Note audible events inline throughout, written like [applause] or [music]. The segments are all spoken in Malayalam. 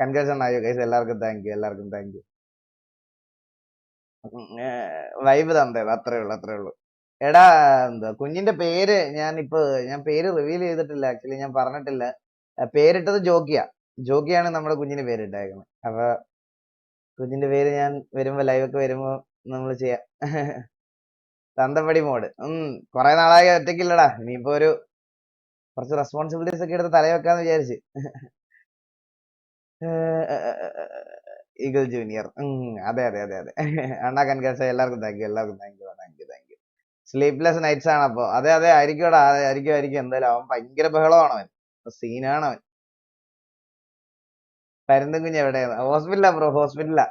കൺഗ്രേഷൻ ആയോ? ഗൈസ് എല്ലാവർക്കും താങ്ക് യു എല്ലാവർക്കും താങ്ക് യു വൈബ് തന്നേ അത്രേ ഉള്ളു അത്രേ ഉള്ളു. എടാ എന്താ കുഞ്ഞിന്റെ പേര് ഞാൻ ഇപ്പൊ ഞാൻ പേര് റിവീൽ ചെയ്തിട്ടില്ല ആക്ച്വലി ഞാൻ പറഞ്ഞിട്ടില്ല. പേരിട്ടത് ജോക്കിയ. ജോക്കിയാണ് നമ്മുടെ കുഞ്ഞിന് പേരിട്ടേക്കുന്നത് അപ്പൊ കുഞ്ഞിന്റെ പേര് ഞാൻ വരുമ്പോ ലൈവൊക്കെ വരുമ്പോ നമ്മൾ ചെയ്യാം. തന്തപ്പടി മോഡ്. ഉം കുറെ നാളായി ഒറ്റയ്ക്കില്ലടാ. ഇനിയിപ്പോ ഒരു കുറച്ച് റെസ്പോൺസിബിലിറ്റീസ് ഒക്കെ എടുത്ത് തലയെ വെക്കാന്ന് വിചാരിച്ച്. ഈഗിൾ ജൂനിയർ അതെ അതെ അതെ അതെ. [laughs] അണ്ണാ കൺഗ്രസ് എല്ലാവർക്കും താങ്ക് യു എല്ലാവർക്കും thank you thank you thank you sleepless nights ആണ് അപ്പൊ. അതെ അതെ ആയിരിക്കുംടാ അതെ, ആയിരിക്കും ആയിരിക്കും. എന്തായാലും അവൻ ഭയങ്കര ബഹളമാണ് അവൻ. സീനാണ് അവൻ. പരുന്തും കുഞ്ഞ് എവിടെയാണ് ഹോസ്പിറ്റലാ ബ്രോ ഹോസ്പിറ്റലാ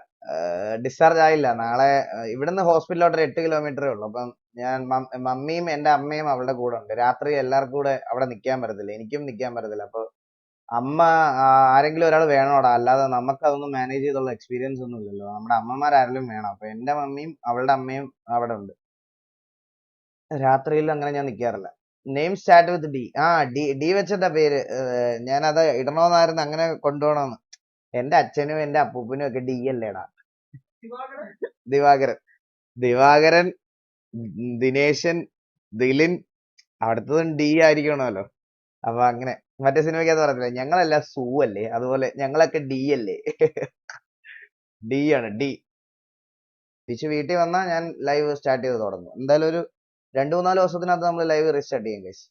ഡിസ്ചാർജ് ആയില്ല. നാളെ ഇവിടുന്ന് ഹോസ്പിറ്റലിലോട്ട് ഒരു എട്ട് കിലോമീറ്ററേ ഉള്ളൂ. അപ്പം ഞാൻ മമ്മിയും എന്റെ അമ്മയും അവളുടെ കൂടെ ഉണ്ട്. രാത്രി എല്ലാവർക്കും കൂടെ അവിടെ നിൽക്കാൻ പറ്റത്തില്ല. എനിക്കും നിൽക്കാൻ പറ്റത്തില്ല. അപ്പൊ അമ്മ ആരെങ്കിലും ഒരാൾ വേണോടാ. അല്ലാതെ നമുക്ക് അതൊന്നും മാനേജ് ചെയ്തുള്ള എക്സ്പീരിയൻസ് ഒന്നും ഇല്ലല്ലോ. നമ്മുടെ അമ്മമാരാരെങ്കിലും വേണം. അപ്പൊ എന്റെ മമ്മിയും അവളുടെ അമ്മയും അവിടെ ഉണ്ട്. രാത്രിയിൽ അങ്ങനെ ഞാൻ നിൽക്കാറില്ല നെയിം സ്റ്റാർട്ട് വിത്ത് ഡി ആ ഡി ഡി വെച്ചിട്ടാ പേര്? ഞാനത് ഇടണോന്നായിരുന്നു അങ്ങനെ കൊണ്ടുപോകണമെന്ന് എന്റെ അച്ഛനും എന്റെ അപ്പൂപ്പനും ഒക്കെ ഡി അല്ലേടാ. ദിവാകരൻ. ദിവാകരൻ ദിനേശൻ ദിലിൻ അവിടുത്തതും ഡി ആയിരിക്കണമല്ലോ. അപ്പൊ അങ്ങനെ. മറ്റേ സിനിമയ്ക്കകത്ത് പറഞ്ഞില്ല ഞങ്ങളല്ല സൂ അല്ലേ? അതുപോലെ ഞങ്ങളൊക്കെ ഡി അല്ലേ? ഡി ആണ് ഡി. തിരിച്ച് വീട്ടിൽ വന്നാൽ ഞാൻ ലൈവ് സ്റ്റാർട്ട് ചെയ്ത് തുടങ്ങും. എന്തായാലും ഒരു രണ്ടു മൂന്നാൽ ദിവസത്തിനകത്ത് നമ്മൾ ലൈവ് റീസ്റ്റാർട്ട് ചെയ്യും ഗൈസ്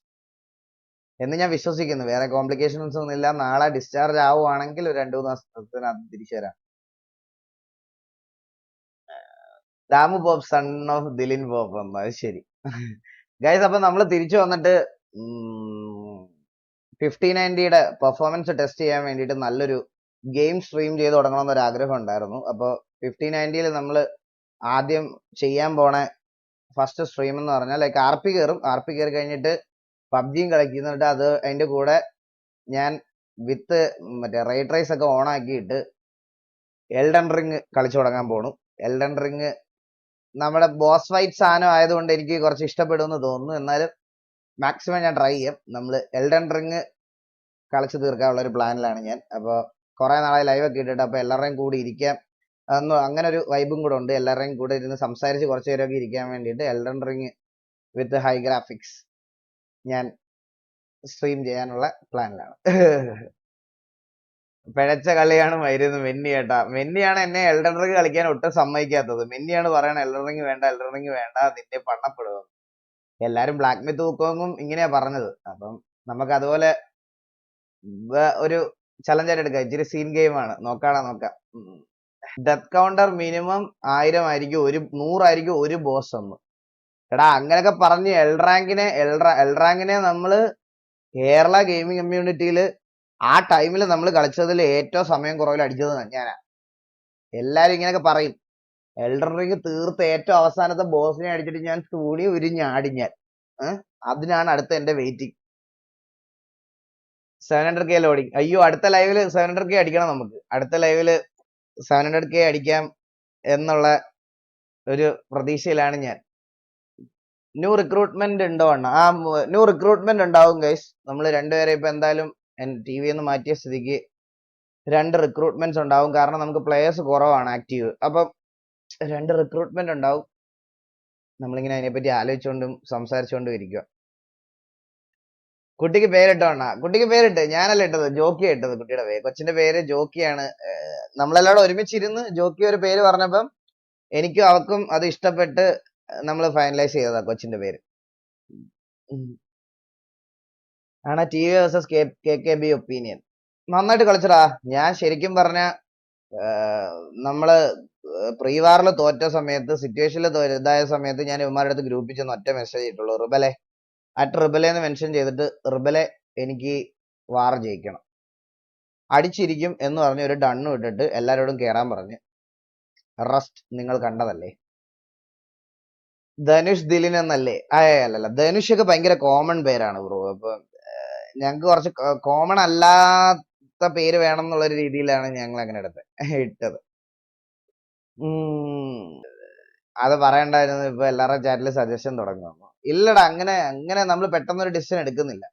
എന്ന് ഞാൻ വിശ്വസിക്കുന്നു. വേറെ കോംപ്ലിക്കേഷൻസ് ഒന്നും ഇല്ല. നാളെ ഡിസ്ചാർജ് ആവുകയാണെങ്കിൽ ഒരു രണ്ടു മൂന്ന് ദിവസത്തിനകത്ത് തിരിച്ചു വരാം. Damu Bob son of Dilin Bob എന്ന് അത് ശരി. ഗൈസ് അപ്പൊ നമ്മൾ തിരിച്ചു വന്നിട്ട് ഫിഫ്റ്റി നയന്റിയുടെ പെർഫോമൻസ് ടെസ്റ്റ് ചെയ്യാൻ വേണ്ടിയിട്ട് നല്ലൊരു ഗെയിം സ്ട്രീം ചെയ്ത് തുടങ്ങണമെന്ന് ആഗ്രഹം ഉണ്ടായിരുന്നു. അപ്പോൾ ഫിഫ്റ്റി നയന്റിയിൽ നമ്മൾ ആദ്യം ചെയ്യാൻ പോണ ഫസ്റ്റ് സ്ട്രീം എന്ന് പറഞ്ഞാൽ ലൈക്ക് ആർ പി കയറും ആർ പി കയറി കഴിഞ്ഞിട്ട് പബ്ജിയും കളിക്കുന്നിട്ട് അത് അതിന്റെ കൂടെ ഞാൻ വിത്ത് മറ്റേ റൈറ്റ് റൈസ് ഒക്കെ ഓൺ ആക്കിയിട്ട് എൽഡൻ റിങ് കളിച്ചു തുടങ്ങാൻ പോണു. എൽഡൻ റിങ് നമ്മുടെ ബോസ് വൈറ്റ് സാധനം ആയതുകൊണ്ട് എനിക്ക് കുറച്ച് ഇഷ്ടപ്പെടുമെന്ന് തോന്നുന്നു. എന്നാലും മാക്സിമം ഞാൻ ട്രൈ ചെയ്യാം. നമ്മൾ എൽഡൻ റിങ് കളിച്ചു തീർക്കാനുള്ള ഒരു പ്ലാനിലാണ് ഞാൻ. അപ്പോൾ കുറേ നാളായി ലൈവ് ഒക്കെ ഇട്ടിട്ട് അപ്പോൾ എല്ലാവരുടെയും കൂടി ഇരിക്കാം. അന്ന് അങ്ങനെ ഒരു വൈബും കൂടെ ഉണ്ട്. എല്ലാവരുടെയും കൂടെ ഇരുന്ന് സംസാരിച്ച് കുറച്ച് നേരമൊക്കെ ഇരിക്കാൻ വേണ്ടിയിട്ട് Elden Ring with high graphics ഞാൻ സ്ട്രീം ചെയ്യാനുള്ള പ്ലാനിലാണ് [laughs] പിഴച്ച കളിയാണ് മരുന്ന് മെന്നി ഏട്ടാ. മെന്നിയാണ് എന്നെ എൽഡൻ റിങ് കളിക്കാൻ ഒട്ടും സമ്മതിക്കാത്തത്. മെന്നിയാണ് പറയണത് എൽഡൻ റിങ് വേണ്ട എൽഡൻ റിങ് വേണ്ട നിന്റെ പണ്ണപ്പെടും എല്ലാരും ബ്ലാക്ക് മിത്ത് തൂക്കവും ഇങ്ങനെയാ പറഞ്ഞത്. അപ്പം നമുക്ക് അതുപോലെ ഒരു ചലഞ്ച് ആയിട്ട് എടുക്കാം. ഇച്ചിരി സീൻ ഗെയിം ആണ്. നോക്കാടാ നോക്കാം. ഡെത്ത് കൗണ്ടർ മിനിമം ആയിരം ആയിരിക്കും. ഒരു നൂറായിരിക്കും ഒരു ബോസ് ഒന്ന് എടാ അങ്ങനെയൊക്കെ പറഞ്ഞ് എൽ റാങ്കിനെ എൽ എൽ റാങ്കിനെ നമ്മൾ കേരള ഗെയിമിംഗ് കമ്മ്യൂണിറ്റിയിൽ ആ ടൈമിൽ നമ്മൾ കളിച്ചതിൽ ഏറ്റവും സമയം കുറവിൽ അടിച്ചത് ഞാനാ എല്ലാരും ഇങ്ങനെയൊക്കെ പറയും. എൽഡർ റിംഗ് തീർത്ത് ഏറ്റവും അവസാനത്തെ ബോസിനെ അടിച്ചിട്ട് ഞാൻ തൂണി ഉരിഞ്ഞാടി ഞാൻ അതിനാണ് അടുത്ത എന്റെ waiting seven hundred K loading അയ്യോ അടുത്ത ലൈവിൽ സെവൻ ഹൺഡ്രഡ് കെ അടിക്കണം നമുക്ക്. അടുത്ത ലൈവിൽ സെവൻ ഹൺഡ്രഡ് കെ അടിക്കാം എന്നുള്ള ഒരു പ്രതീക്ഷയിലാണ് ഞാൻ. ന്യൂ റിക്രൂട്ട്മെന്റ് ഉണ്ടോ അണ്ണ? ആ ന്യൂ റിക്രൂട്ട്മെന്റ് ഉണ്ടാവും ഗൈസ് നമ്മൾ രണ്ടുപേരെ ഇപ്പൊ എന്തായാലും ടി വി ഒന്ന് മാറ്റിയ സ്ഥിതിക്ക് രണ്ട് റിക്രൂട്ട്മെന്റ്സ് ഉണ്ടാവും. കാരണം നമുക്ക് പ്ലേയേഴ്സ് കുറവാണ് ആക്റ്റീവ് അപ്പം രണ്ട് റിക്രൂട്ട്മെന്റ് ഉണ്ടാവും. നമ്മളിങ്ങനെ അതിനെപ്പറ്റി ആലോചിച്ചുകൊണ്ടും സംസാരിച്ചുകൊണ്ടും ഇരിക്കുക കുട്ടിക്ക് പേരിട്ടോണ്ട കുട്ടിക്ക് പേരിട്ട്. ഞാനല്ല ഇട്ടത്. ജോക്കി ഇട്ടത് കുട്ടിയുടെ പേര്. കൊച്ചിന്റെ പേര് ജോക്കിയാണ്. നമ്മളെല്ലാവരും ഒരുമിച്ചിരുന്ന് ജോക്കി ഒരു പേര് പറഞ്ഞപ്പം എനിക്കും അവക്കും അത് ഇഷ്ടപ്പെട്ട് നമ്മൾ ഫൈനലൈസ് ചെയ്തതാ കൊച്ചിന്റെ പേര്. ആണ് T V versus K K B opinion. നന്നായിട്ട് കളിച്ചടാ. ഞാൻ ശരിക്കും പറഞ്ഞ നമ്മൾ പ്രീവാറിൽ തോറ്റ സമയത്ത് സിറ്റുവേഷനിൽ ഇതായ സമയത്ത് ഞാൻ ഇവന്മാരുടെ അടുത്ത് ഗ്രൂപ്പിൽ ചെന്ന് ഒറ്റ മെസ്സേജ് ഇട്ടുള്ളൂ. റിബലെ അറ്റ് റിബലെ എന്ന് മെൻഷൻ ചെയ്തിട്ട് റിബലെ എനിക്ക് വാർ ജയിക്കണം. അടിച്ചിരിക്കും എന്ന് പറഞ്ഞ് ഒരു ഡണ്ണും ഇട്ടിട്ട് എല്ലാവരോടും കയറാൻ പറഞ്ഞ്. റസ്റ്റ് നിങ്ങൾ കണ്ടതല്ലേ? ധനുഷ് ദിലിൻ എന്നല്ലേ? അല്ലല്ല ധനുഷ് ഒക്കെ ഭയങ്കര കോമൺ പേരാണ് ബ്രോ അപ്പൊ ഞങ്ങക്ക് കുറച്ച് കോമൺ അല്ലാത്ത പേര് വേണം എന്നുള്ള രീതിയിലാണ് ഞങ്ങൾ അങ്ങനെ എടുത്തത് ഇട്ടത്. അത് പറയണ്ടായിരുന്നു. ഇപ്പൊ എല്ലാവരുടെ ചാറ്റിൽ സജഷൻ തുടങ്ങുന്നു. ഇല്ലടാ അങ്ങനെ അങ്ങനെ നമ്മൾ പെട്ടെന്ന് ഒരു ഡിസിഷൻ എടുക്കുന്നില്ല.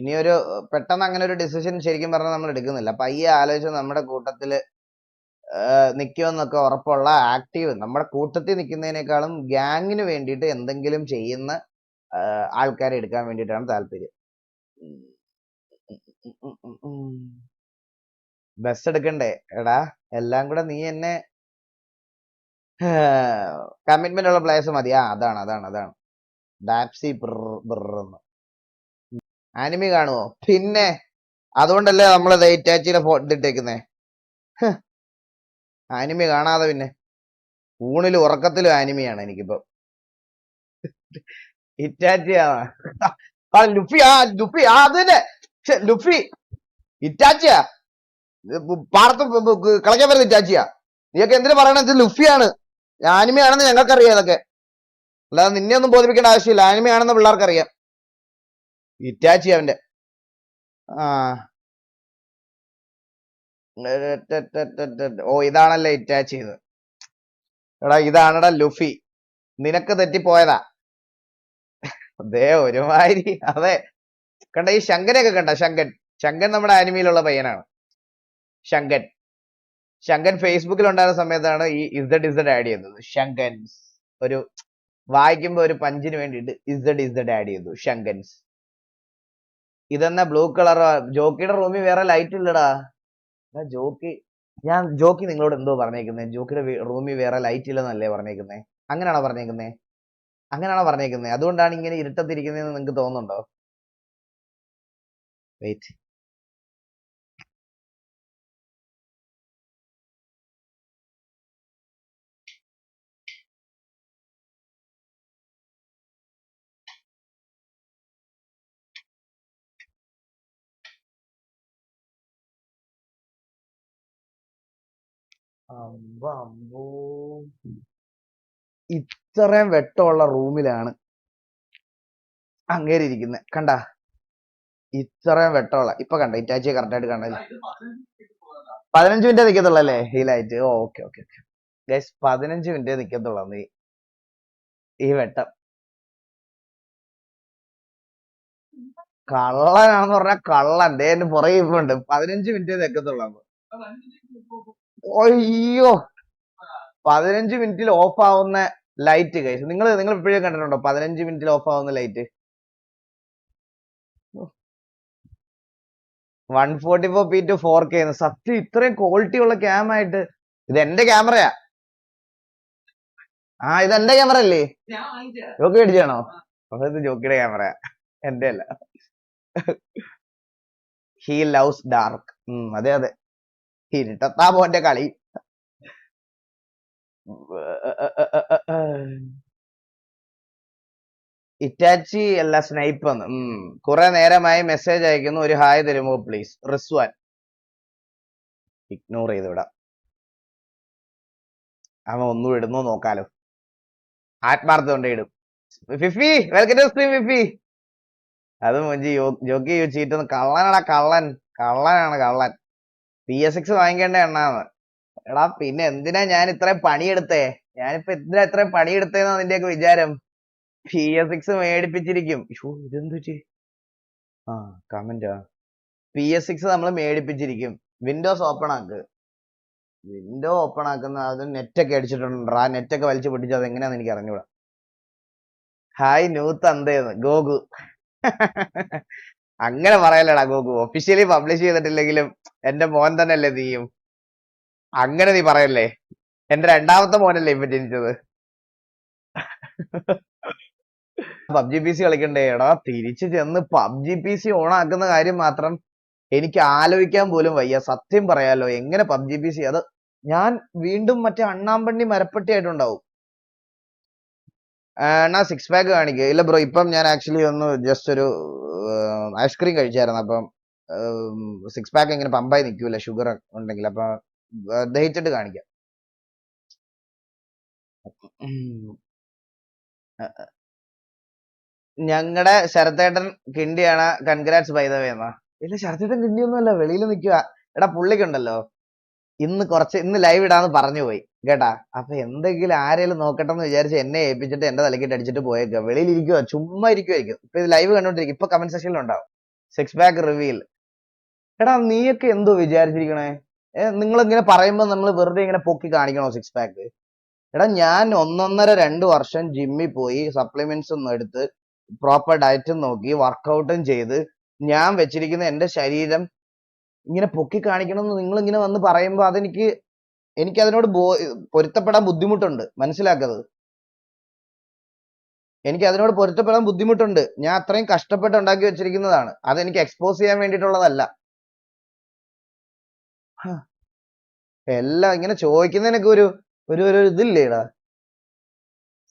ഇനിയൊരു പെട്ടെന്ന് അങ്ങനെ ഒരു ഡിസിഷൻ ശരിക്കും പറഞ്ഞാൽ നമ്മൾ എടുക്കുന്നില്ല. പയ്യെ ആലോചിച്ച് നമ്മുടെ കൂട്ടത്തിൽ നിൽക്കുമെന്നൊക്കെ ഉറപ്പുള്ള ആക്റ്റീവ് നമ്മുടെ കൂട്ടത്തിൽ നിൽക്കുന്നതിനേക്കാളും ഗ്യാങ്ങിന് വേണ്ടിയിട്ട് എന്തെങ്കിലും ചെയ്യുന്ന ആൾക്കാരെ എടുക്കാൻ വേണ്ടിയിട്ടാണ് താല്പര്യം. ബസ് എടുക്കണ്ടേ? എടാ എല്ലാം കൂടെ നീ എന്നെ കമ്മിറ്റ്മെന്റ് ഉള്ള പ്ലേസ് മതി. ആ അതാണ് അതാണ് അതാണ്. ഡാപ്സി ബ്രന്ന് ആനിമി കാണുമോ പിന്നെ അതുകൊണ്ടല്ലേ നമ്മൾ ഇറ്റാച്ചിയുടെ ഇട്ടേക്കുന്നേ ആനിമി കാണാതെ പിന്നെ. ഊണിലും ഉറക്കത്തിലും ആനിമിയാണ് എനിക്കിപ്പോ. ഇറ്റാച്ചി ആ ലുഫി ആ ലുഫി. ആ ലുഫി ഇറ്റാച്ചിയാ പാടത്ത് ബ- ബ- ക- കളിക്കാൻ വരുന്ന ഇറ്റാച്ചിയാ നീയൊക്കെ എന്തിനു പറയണത്? ലുഫിയാണ്. ആനിമിയാണെന്ന് ഞങ്ങൾക്കറിയാം ഇതൊക്കെ. അല്ലാതെ നിന്നെ ഒന്നും ബോധിപ്പിക്കേണ്ട ആവശ്യമില്ല. ആനിമയാണെന്ന് പിള്ളേർക്കറിയാം. ഇറ്റാച്ചി അവന്റെ ഓ ഇതാണല്ലേ ഇറ്റാച്ച് ചെയ്ത് എടാ ഇതാണെടാ ലുഫി. നിനക്ക് തെറ്റിപ്പോയതാ. അതെ ഒരുമാതിരി. അതെ. കണ്ട ഈ ശങ്കനെയൊക്കെ കണ്ട ശങ്കൻ. ശങ്കൻ നമ്മുടെ ആനിമയിലുള്ള പയ്യനാണ്. ശങ്കൻ. ശങ്കൻ ഫേസ്ബുക്കിൽ ഉണ്ടായിരുന്ന സമയത്താണ് ഈ ഇസഡ് ഇസഡ് ആഡ് ചെയ്തത്. ശങ്കൻ. ഒരു വായിക്കുമ്പോ ഒരു പഞ്ചിന് വേണ്ടിയിട്ട് ഇസഡ് ഇസഡ് ആഡ് ചെയ്തു. ശങ്കൻസ്. ഇതെന്നാ ബ്ലൂ കളർ ജോക്കിയുടെ റൂമിൽ വേറെ ലൈറ്റ് ഇല്ലടാ. ജോക്കി ഞാൻ ജോക്കി നിങ്ങളോട് എന്തോ പറഞ്ഞേക്കുന്നേ? ജോക്കിയുടെ റൂമിൽ വേറെ ലൈറ്റ് ഇല്ലെന്നല്ലേ പറഞ്ഞേക്കുന്നേ? അങ്ങനെയാണോ പറഞ്ഞേക്കുന്നേ? അങ്ങനെയാണോ പറഞ്ഞേക്കുന്നേ? അതുകൊണ്ടാണ് ഇങ്ങനെ ഇരുട്ടത്തിരിക്കുന്നതെന്ന് നിങ്ങൾക്ക് തോന്നുന്നുണ്ടോ? വെയിറ്റ് ഇത്രയും വെട്ടമുള്ള റൂമിലാണ് അങ്ങേരി ഇരിക്കുന്നത് കണ്ട? ഇത്രയും വെട്ടമുള്ള. ഇപ്പൊ കണ്ട? ഇറ്റാച്ചിയെ കറക്റ്റ് ആയിട്ട് കണ്ടല്ലേ പതിനഞ്ച് മിനിറ്റ് നിക്കത്തുള്ളല്ലേ ഈ light okay okay okay guys പതിനഞ്ച് മിനിറ്റ് നിക്കത്തുള്ള നീ ഈ വെട്ടം. കള്ളനാണെന്ന് പറഞ്ഞ കള്ളൻ. ദേ എന്റെ പുറകെ ഇപ്പുണ്ട് പതിനഞ്ച് മിനിറ്റ് നിൽക്കത്തുള്ളൂ അയ്യോ. പതിനഞ്ച് മിനിറ്റിൽ ഓഫ് ആവുന്ന ലൈറ്റ് കഴിച്ചു നിങ്ങൾ നിങ്ങൾ ഇപ്പോഴേ കണ്ടിട്ടുണ്ടോ പതിനഞ്ച് മിനിറ്റിൽ ഓഫ് ആവുന്ന light one forty four P two four K സത്യം ഇത്രയും ക്വാളിറ്റി ഉള്ള ക്യാം ആയിട്ട് ഇത് എന്റെ ക്യാമറയാ ആ ഇത് എന്റെ ക്യാമറ അല്ലേ? ജോക്കി മേടിച്ചാണോ അപ്പൊ ഇത് ജോക്കിയുടെ ക്യാമറ എന്റെ അല്ല. ഹീ ലവ്സ് ഡാർക്ക് അതെ അതെ. ഇരുട്ടത്താ പോന്റെ കളി. ഇറ്റാച്ചി അല്ല സ്നൈപ്പ് ഉം. കുറെ നേരമായി മെസ്സേജ് അയക്കുന്നു. ഒരു ഹായ് തരുമോ പ്ലീസ്? റിസ്വാൻ. ഇഗ്നോർ ചെയ്ത് വിടാം അവൻ ഒന്നും ഇടുന്നോ നോക്കാലോ. ആത്മാർത്ഥ കൊണ്ട് ഇടും. Fifi welcome to stream Fifi അത് മുഞ്ചി ജോക്കി യു കള്ളനാടാ കള്ളൻ. കള്ളനാണ് കള്ളൻ. പി എസ് സിക്സ് വാങ്ങിക്കേണ്ട എണ്ണാന്ന്. എടാ പിന്നെ എന്തിനാ ഞാൻ ഇത്രയും പണിയെടുത്തേ? ഞാനിപ്പോ എന്തിനാ ഇത്രയും പണിയെടുത്തേന്നാ നിന്റെയൊക്കെ വിചാരം? പി എസ് സിക്സ് മേടിപ്പിച്ചിരിക്കും. ഇതെന്തു ആ കമന്റാ പി എസ് സിക്സ് നമ്മൾ മേടിപ്പിച്ചിരിക്കും. വിൻഡോസ് ഓപ്പൺ ആക്ക്. വിൻഡോ ഓപ്പൺ ആക്കുന്ന അത് നെറ്റൊക്കെ അടിച്ചിട്ടുണ്ട് നെറ്റൊക്കെ വലിച്ചു പൊട്ടിച്ചു അത് എങ്ങനെയാന്ന് എനിക്ക് അറിഞ്ഞൂടാ. Hi new തന്തേന്ന്. ഗോകു. [laughs] അങ്ങനെ പറയലടാ ഗോകു. ഒഫീഷ്യലി പബ്ലിഷ് ചെയ്തിട്ടില്ലെങ്കിലും എന്റെ മോൻ തന്നെയല്ലേ നീയും? അങ്ങനെ നീ പറയല്ലേ? എന്റെ രണ്ടാമത്തെ മോനല്ലേ ഇപ്പൊ ജനിച്ചത്? പബ്ജി പി സി കളിക്കണ്ടേ? എടാ തിരിച്ചു ചെന്ന് പബ്ജി പി സി ഓൺ ആക്കുന്ന കാര്യം മാത്രം എനിക്ക് ആലോചിക്കാൻ പോലും വയ്യ. സത്യം പറയാലോ എങ്ങനെ പബ്ജി പി സി അത് ഞാൻ വീണ്ടും മറ്റേ അണ്ണാമ്പണ്ണി മരപ്പെട്ടി ആയിട്ടുണ്ടാവും. എന്നാ സിക്സ് പാക്ക് കാണിക്കുക ഇല്ല ബ്രോ ഇപ്പം ഞാൻ ആക്ച്വലി ഒന്ന് ജസ്റ്റ് ഒരു ഐസ്ക്രീം കഴിച്ചായിരുന്നു. അപ്പം സിക്സ് പാക്ക് ഇങ്ങനെ പമ്പായി നിൽക്കൂല ഷുഗർ ഉണ്ടെങ്കിൽ അപ്പൊ ദഹിച്ചിട്ട് കാണിക്കാം. ഞങ്ങളുടെ ശരത്തേട്ടൻ കിണ്ടിയാണ്. കൺഗ്രാറ്റ്സ് ബൈ ദ വേ എന്നാ. ഇല്ല ശരത്തേട്ടൻ കിണ്ടിയൊന്നുമല്ല വെളിയിൽ നിൽക്കുക എടാ പുള്ളിക്കുണ്ടല്ലോ. ഇന്ന് കുറച്ച് ഇന്ന് ലൈവ് ഇടാന്ന് പറഞ്ഞു പോയി കേട്ടാ. അപ്പൊ എന്തെങ്കിലും ആരെങ്കിലും നോക്കട്ടെ എന്ന് വിചാരിച്ച് എന്നെ ഏൽപ്പിച്ചിട്ട് എന്റെ തലക്കിട്ട് അടിച്ചിട്ട് പോയേക്കുക വെളിയിൽ ഇരിക്കുക ചുമ്മാ ഇരിക്കുമായിരിക്കും ഇപ്പൊ ഇത് ലൈവ് കണ്ടോണ്ടിരിക്കും ഇപ്പൊ കമന്റ് സെക്ഷനിൽ ഉണ്ടാവും സിക്സ് പാക്ക് റിവീൽ എടാ നീയൊക്കെ എന്തോ വിചാരിച്ചിരിക്കണേ? നിങ്ങൾ ഇങ്ങനെ പറയുമ്പോൾ നമ്മൾ വെറുതെ ഇങ്ങനെ പൊക്കി കാണിക്കണോ സിക്സ് പാക്ക് എടാ ഞാൻ ഒന്നൊന്നര രണ്ട് വർഷം ജിമ്മിൽ പോയി സപ്ലിമെന്റ്സ് ഒന്നും എടുത്ത് പ്രോപ്പർ ഡയറ്റും നോക്കി വർക്കൗട്ടും ചെയ്ത് ഞാൻ വെച്ചിരിക്കുന്ന എന്റെ ശരീരം ഇങ്ങനെ പൊക്കി കാണിക്കണം എന്ന് നിങ്ങൾ ഇങ്ങനെ വന്ന് പറയുമ്പോൾ അതെനിക്ക് എനിക്ക് അതിനോട് ബോ പൊരുത്തപ്പെടാൻ ബുദ്ധിമുട്ടുണ്ട്. മനസ്സിലാക്കത് എനിക്ക് അതിനോട് പൊരുത്തപ്പെടാൻ ബുദ്ധിമുട്ടുണ്ട്. ഞാൻ അത്രയും കഷ്ടപ്പെട്ട് ഉണ്ടാക്കി വെച്ചിരിക്കുന്നതാണ്. അതെനിക്ക് എക്സ്പോസ് ചെയ്യാൻ വേണ്ടിയിട്ടുള്ളതല്ല. എല്ലാം ഇങ്ങനെ ചോദിക്കുന്നതിനൊക്കെ ഒരു ഒരു ഒരു ഇതില്ലേടാ.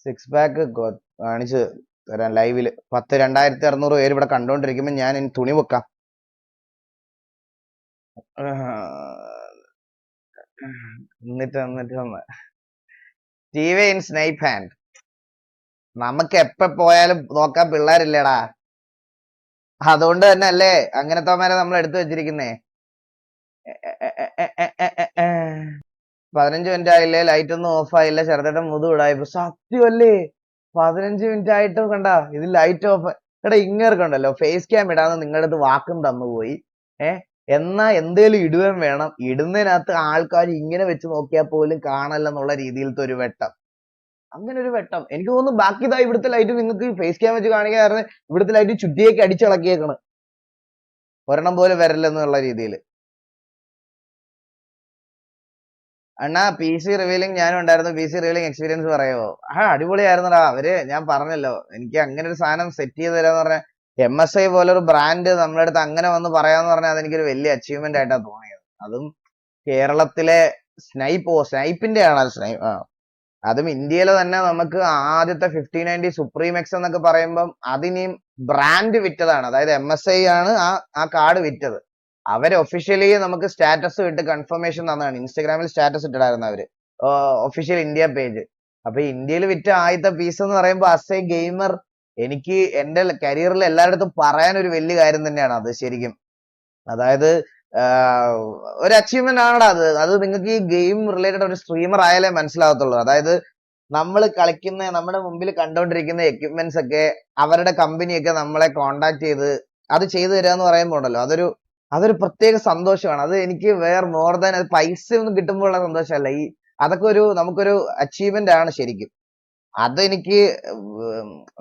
സിക്സ് പാക്ക് കാണിച്ച് തരാൻ ലൈവിൽ പത്ത് രണ്ടായിരത്തി അറുന്നൂറ് പേര് ഇവിടെ കണ്ടോണ്ടിരിക്കുമ്പോ ഞാൻ ഇനി തുണി വെക്കാം. എന്നിട്ട് എന്നിട്ട് വന്ന്. ടി സ്നൈപ്പ് ഹാൻഡ് നമുക്ക് എപ്പ പോയാലും നോക്കാൻ പിള്ളേരില്ലടാ. അതുകൊണ്ട് തന്നെ അല്ലേ അങ്ങനത്തെ നമ്മൾ എടുത്തു വെച്ചിരിക്കുന്നേ പതിനഞ്ച് മിനിറ്റ് ആയില്ലേ ലൈറ്റ് ഒന്നും ഓഫ് ആയില്ല ചെറുതായിട്ട് മുതു ഇടായിപ്പോ സത്യമല്ലേ? പതിനഞ്ച് മിനിറ്റ് ആയിട്ടും കണ്ട ഇത് ലൈറ്റ് ഓഫ് എടാ ഇങ്ങേർക്കുണ്ടല്ലോ ഫേസ് ക്യാം ഇടാന്ന് നിങ്ങളുടെ അടുത്ത് വാക്കും തന്നുപോയി ഏ? എന്നാ എന്തേലും ഇടുകയും വേണം. ഇടുന്നതിനകത്ത് ആൾക്കാർ ഇങ്ങനെ വെച്ച് നോക്കിയാൽ പോലും കാണല്ലെന്നുള്ള രീതിയിലത്തെ ഒരു വെട്ടം. അങ്ങനെ ഒരു വെട്ടം. എനിക്ക് തോന്നുന്നു ബാക്കി ഇതാ ഇവിടുത്തെ ലൈറ്റ് നിങ്ങൾക്ക് ഫേസ് ക്യാം വെച്ച് കാണിക്കാറ് ഇവിടുത്തെ ലൈറ്റ് ചുറ്റിയേക്ക് അടിച്ചിളക്കിയേക്കണ് ഒരെണ്ണം പോലെ വരല്ലെന്നുള്ള രീതിയിൽ അണ്ണാ പി സി റിവീലിംഗ് ഞാനും ഉണ്ടായിരുന്നു പി സി റിവീലിംഗ് എക്സ്പീരിയൻസ് പറയുമോ ആ അടിപൊളിയായിരുന്നടാ. അവർ ഞാൻ പറഞ്ഞല്ലോ. എനിക്ക് അങ്ങനെ ഒരു സാധനം സെറ്റ് ചെയ്ത് തരാന്ന് പറഞ്ഞ എം എസ് ഐ പോലെ ഒരു ബ്രാൻഡ് നമ്മുടെ അടുത്ത് അങ്ങനെ വന്ന് പറയാന്ന് പറഞ്ഞാൽ അതെനിക്കൊരു വലിയ അച്ചീവ്മെന്റ് ആയിട്ടാണ് തോന്നിയത്. അതും കേരളത്തിലെ സ്നൈപ്പ് ഓ സ്നൈപ്പിന്റെ ആണ്? സ്നൈപ്പ് ആ. അതും ഇന്ത്യയിലെ തന്നെ നമുക്ക് ആദ്യത്തെ ഫിഫ്റ്റി നയന്റി സുപ്രീം എക്സ് എന്നൊക്കെ പറയുമ്പം അതിനെയും ബ്രാൻഡ് വിറ്റതാണ്. അതായത് എം എസ് ഐ ആണ് ആ ആ കാർഡ് വിറ്റത്. അവർ ഒഫീഷ്യലി നമുക്ക് സ്റ്റാറ്റസ് ഇട്ട് കൺഫർമേഷൻ തന്നതാണ്. ഇൻസ്റ്റാഗ്രാമിൽ സ്റ്റാറ്റസ് ഇട്ടിടായിരുന്നു അവർ. ഒഫീഷ്യൽ ഇന്ത്യ പേജ് അപ്പൊ ഇന്ത്യയിൽ വിറ്റ ആദ്യത്തെ പീസ് എന്ന് പറയുമ്പോൾ അസ് എ ഗെയിമർ എനിക്ക് എന്റെ കരിയറിൽ എല്ലായിടത്തും പറയാൻ ഒരു വലിയ കാര്യം തന്നെയാണ് അത് ശരിക്കും. അതായത് ഒരു അച്ചീവ്മെന്റ് ആണടാ അത്. അത് നിങ്ങൾക്ക് ഈ ഗെയിം റിലേറ്റഡ് ഒരു സ്ട്രീമർ ആയാലേ മനസ്സിലാകത്തുള്ളൂ അതായത് നമ്മൾ കളിക്കുന്ന നമ്മുടെ മുമ്പിൽ കണ്ടുകൊണ്ടിരിക്കുന്ന എക്യുപ്മെന്റ്സ് ഒക്കെ അവരുടെ കമ്പനിയൊക്കെ നമ്മളെ കോണ്ടാക്ട് ചെയ്ത് അത് ചെയ്തു തരിക എന്ന് പറയുമ്പോൾ ഉണ്ടല്ലോ. അതൊരു അതൊരു പ്രത്യേക സന്തോഷമാണ്. അത് എനിക്ക് വേറെ മോർ ദാൻ അത് പൈസ ഒന്നും കിട്ടുമ്പോഴുള്ള സന്തോഷമല്ല. ഈ അതൊക്കെ ഒരു നമുക്കൊരു അച്ചീവ്മെന്റ് ആണ് ശരിക്കും. അതെനിക്ക്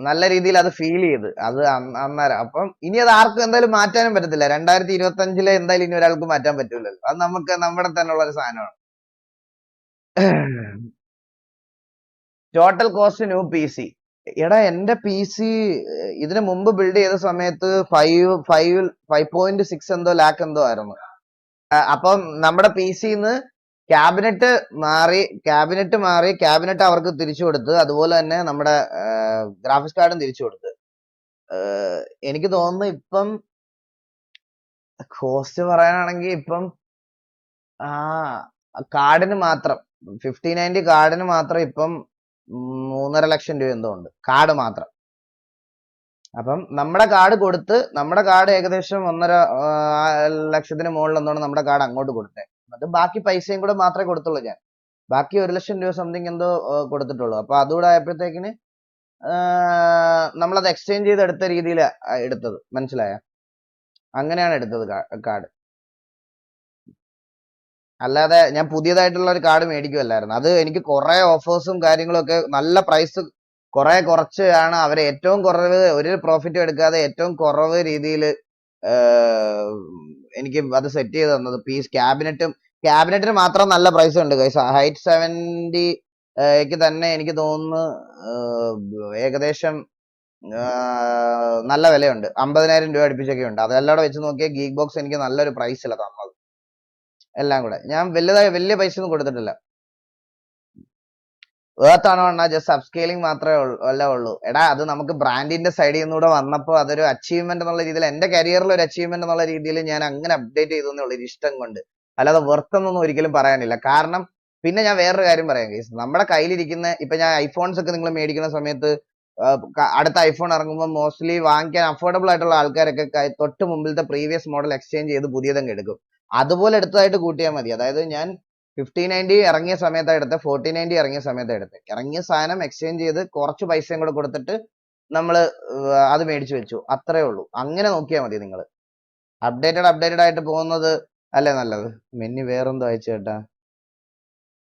നല്ല രീതിയിൽ അത് ഫീൽ ചെയ്ത്. അത് അന്ന- അന്നേരം. അപ്പം ഇനി അത് ആർക്കും എന്തായാലും മാറ്റാനും പറ്റത്തില്ല. രണ്ടായിരത്തി ഇരുപത്തി അഞ്ചിലെ എന്തായാലും ഇനി ഒരാൾക്ക് മാറ്റാൻ പറ്റൂലല്ലോ. അത് നമുക്ക് നമ്മുടെ തന്നെ ഉള്ള ഒരു സാധനമാണ്. Total cost new P C എടാ എന്റെ പി സി ഇതിനു മുമ്പ് ബിൽഡ് ചെയ്ത സമയത്ത് five five five point six എന്തോ ലാക്ക് എന്തോ ആയിരുന്നു. അപ്പം നമ്മുടെ പി സിന്ന് ക്യാബിനറ്റ് മാറി ക്യാബിനറ്റ് മാറി ക്യാബിനറ്റ് അവർക്ക് തിരിച്ചു കൊടുത്ത് അതുപോലെ തന്നെ നമ്മുടെ ഗ്രാഫിക്സ് കാർഡും തിരിച്ചു കൊടുത്ത്. എനിക്ക് തോന്നുന്നു ഇപ്പം കോസ്റ്റ് പറയാനാണെങ്കിൽ ഇപ്പം ആ കാർഡിന് മാത്രം ഫിഫ്റ്റി നയന്റി കാർഡിന് മാത്രം ഇപ്പം മൂന്നര ലക്ഷം രൂപ എന്തോ ഉണ്ട്. കാർഡ് മാത്രം. അപ്പം നമ്മുടെ കാർഡ് കൊടുത്ത് നമ്മുടെ കാർഡ് ഏകദേശം ഒന്നര ലക്ഷത്തിന് മുകളിൽ എന്താണ് നമ്മുടെ കാർഡ് അങ്ങോട്ട് കൊടുത്തത് അത് ബാക്കി പൈസയും കൂടെ മാത്രമേ കൊടുത്തുള്ളൂ ഞാൻ. ബാക്കി ഒരു ലക്ഷം രൂപ സംതിങ് എന്തോ കൊടുത്തിട്ടുള്ളൂ. അപ്പൊ അതുകൂടെ ആയപ്പോഴത്തേക്കിന് നമ്മളത് എക്സ്ചേഞ്ച് ചെയ്ത് എടുത്ത രീതിയിലാണ് എടുത്തത്. മനസ്സിലായ? അങ്ങനെയാണ് എടുത്തത് കാർഡ്. അല്ലാതെ ഞാൻ പുതിയതായിട്ടുള്ള ഒരു കാർഡ് മേടിക്കുമല്ലായിരുന്നു അത് എനിക്ക് കുറെ ഓഫേഴ്സും കാര്യങ്ങളും ഒക്കെ നല്ല പ്രൈസ് കുറെ കുറച്ചാണ് അവർ ഏറ്റവും കുറവ് ഒരു പ്രോഫിറ്റും എടുക്കാതെ ഏറ്റവും കുറവ് രീതിയിൽ എനിക്ക് അത് സെറ്റ് ചെയ്ത് തന്നത്. പീസ് ക്യാബിനറ്റും ക്യാബിനറ്റിന് മാത്രം നല്ല പ്രൈസ് ഉണ്ട് ഗൈസ് ഹൈറ്റ് സെവന്റി ക്ക് തന്നെ എനിക്ക് തോന്നുന്നു ഏകദേശം നല്ല വിലയുണ്ട്. അമ്പതിനായിരം രൂപ അടുപ്പിച്ചൊക്കെ ഉണ്ട് അതെല്ലാം വെച്ച് നോക്കിയാൽ ഗീക്ക് ബോക്സ് എനിക്ക് നല്ലൊരു പ്രൈസില തന്നത്. എല്ലാം കൂടെ. ഞാൻ വലുതായ വലിയ പൈസ ഒന്നും കൊടുത്തിട്ടില്ല വേർത്താണോ അണ്ണാ? ജസ്റ്റ് അപ്സ്കെയിലിംഗ് മാത്രമേ അല്ല ഉള്ളൂ. എടാ അത് നമുക്ക് ബ്രാൻഡിന്റെ സൈഡിൽ നിന്നൂടെ വന്നപ്പോൾ അതൊരു അച്ചീവ്മെന്റ് എന്നുള്ള രീതിയിൽ എന്റെ കരിയറിൽ ഒരു അച്ചീവ്മെന്റ് എന്നുള്ള രീതിയിൽ ഞാൻ അങ്ങനെ അപ്ഡേറ്റ് ചെയ്തു ഉള്ളൂ ഇഷ്ടം കൊണ്ട്. അല്ലാതെ വെർത്ത് എന്നൊന്നും ഒരിക്കലും പറയാനില്ല. കാരണം പിന്നെ ഞാൻ വേറൊരു കാര്യം പറയാം കേസ് നമ്മുടെ കയ്യിലിരിക്കുന്ന ഇപ്പൊ ഞാൻ ഐഫോൺസ് ഒക്കെ നിങ്ങൾ മേടിക്കുന്ന സമയത്ത് അടുത്ത ഐഫോൺ ഇറങ്ങുമ്പോൾ മോസ്റ്റ്ലി വാങ്ങിക്കാൻ അഫോർഡബിൾ ആയിട്ടുള്ള ആൾക്കാരൊക്കെ തൊട്ട് മുമ്പിലത്തെ പ്രീവിയസ് മോഡൽ എക്സ്ചേഞ്ച് ചെയ്ത് പുതിയതങ്ങ് എടുക്കും. അതുപോലെ എടുത്തതായിട്ട് കൂട്ടിയാൽ മതി. അതായത് ഞാൻ ഫിഫ്റ്റി നയന്റി ഇറങ്ങിയ സമയത്താണ് എടുത്തത്. ഫോർട്ടി നയന്റി ഇറങ്ങിയ സമയത്താണ് എടുത്തത്. ഇറങ്ങിയ സാധനം എക്സ്ചേഞ്ച് ചെയ്ത് കുറച്ച് പൈസയും കൂടെ കൊടുത്തിട്ട് നമ്മൾ അത് മേടിച്ചു വെച്ചു. അത്രേ ഉള്ളൂ. അങ്ങനെ നോക്കിയാൽ മതി നിങ്ങൾ അപ്ഡേറ്റഡ് അപ്ഡേറ്റഡ് ആയിട്ട് പോകുന്നത് അല്ലേ നല്ലത്? മെന്നി വേറെന്തോ അയച്ചു കേട്ടാ.